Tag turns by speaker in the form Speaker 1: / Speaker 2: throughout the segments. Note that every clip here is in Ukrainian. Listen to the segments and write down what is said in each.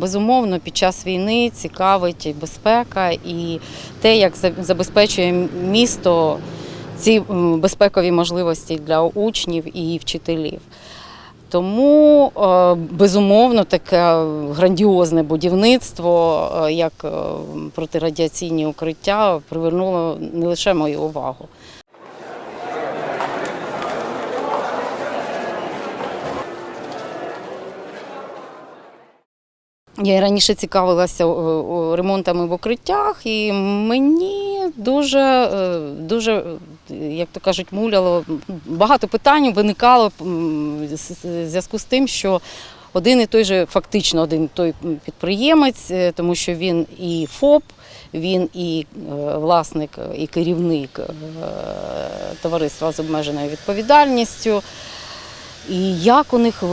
Speaker 1: Безумовно, під час війни цікавить і безпека і те, як забезпечує місто ці безпекові можливості для учнів і вчителів. Тому, е, безумовно, таке грандіозне будівництво, е, як е, протирадіаційні укриття, привернуло не лише мою увагу. Я раніше цікавилася е, ремонтами в укриттях, і мені дуже, е, дуже, як то кажуть, муляло. Багато питань виникало в зв'язку з тим, що один і той же, фактично один і той підприємець, е, тому що він і ФОП, він і власник, і керівник товариства з обмеженою відповідальністю. І як у них е,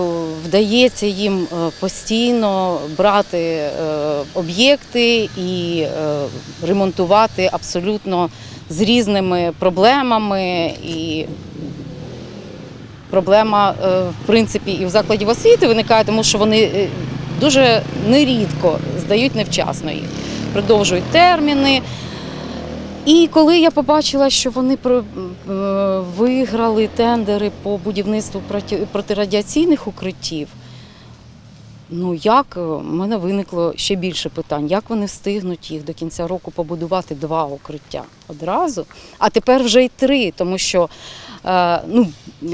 Speaker 1: вдається їм е, постійно брати е, об'єкти і ремонтувати абсолютно з різними проблемами. І проблема, в принципі, і в закладі освіти виникає, тому що вони дуже нерідко здають невчасно їх, продовжують терміни. І коли я побачила, що вони е, виграли тендери по будівництву протирадіаційних укриттів, ну як е, в мене виникло ще більше питань, як вони встигнуть їх до кінця року побудувати два укриття одразу, а тепер вже й три, тому що е, ну,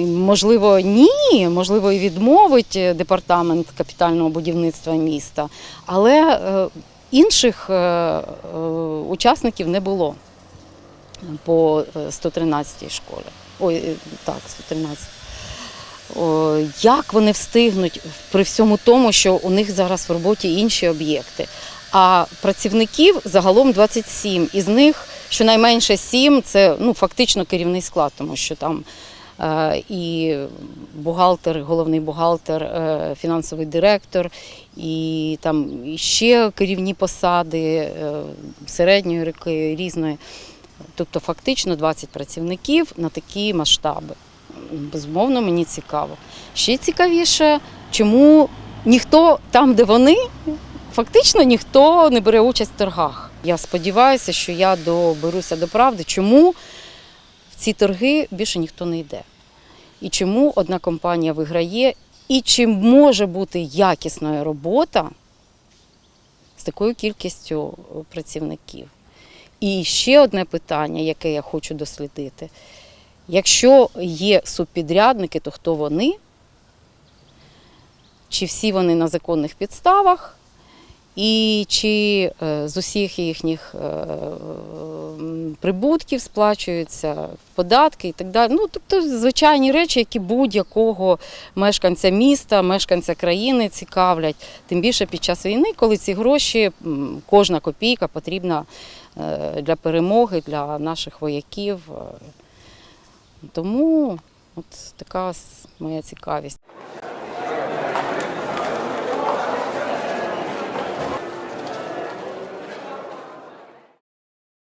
Speaker 1: можливо, ні, можливо, і відмовить департамент капітального будівництва міста, але інших учасників не було по е, 113 школі. Ой, е, так, 113. О, як вони встигнуть при всьому тому, що у них зараз в роботі інші об'єкти. А працівників загалом 27. Із них щонайменше 7 – це ну, фактично керівний склад, тому що там е, і бухгалтер, головний бухгалтер, е, фінансовий директор, і там ще керівні посади е, середньої руки, різної. Тобто фактично 20 працівників на такі масштаби. Безумовно, мені цікаво. Ще цікавіше, чому ніхто там, де вони, фактично ніхто не бере участь в торгах. Я сподіваюся, що я доберуся до правди, чому в ці торги більше ніхто не йде. І чому одна компанія виграє, і чи може бути якісною робота з такою кількістю працівників. І ще одне питання, яке я хочу дослідити. Якщо є субпідрядники, то хто вони? Чи всі вони на законних підставах? І чи е, з усіх їхніх е, прибутків сплачуються податки і так далі. Ну, тобто звичайні речі, які будь-якого мешканця міста, мешканця країни цікавлять. Тим більше під час війни, коли ці гроші, кожна копійка потрібна для перемоги, для наших вояків. Е, Тому от така моя цікавість.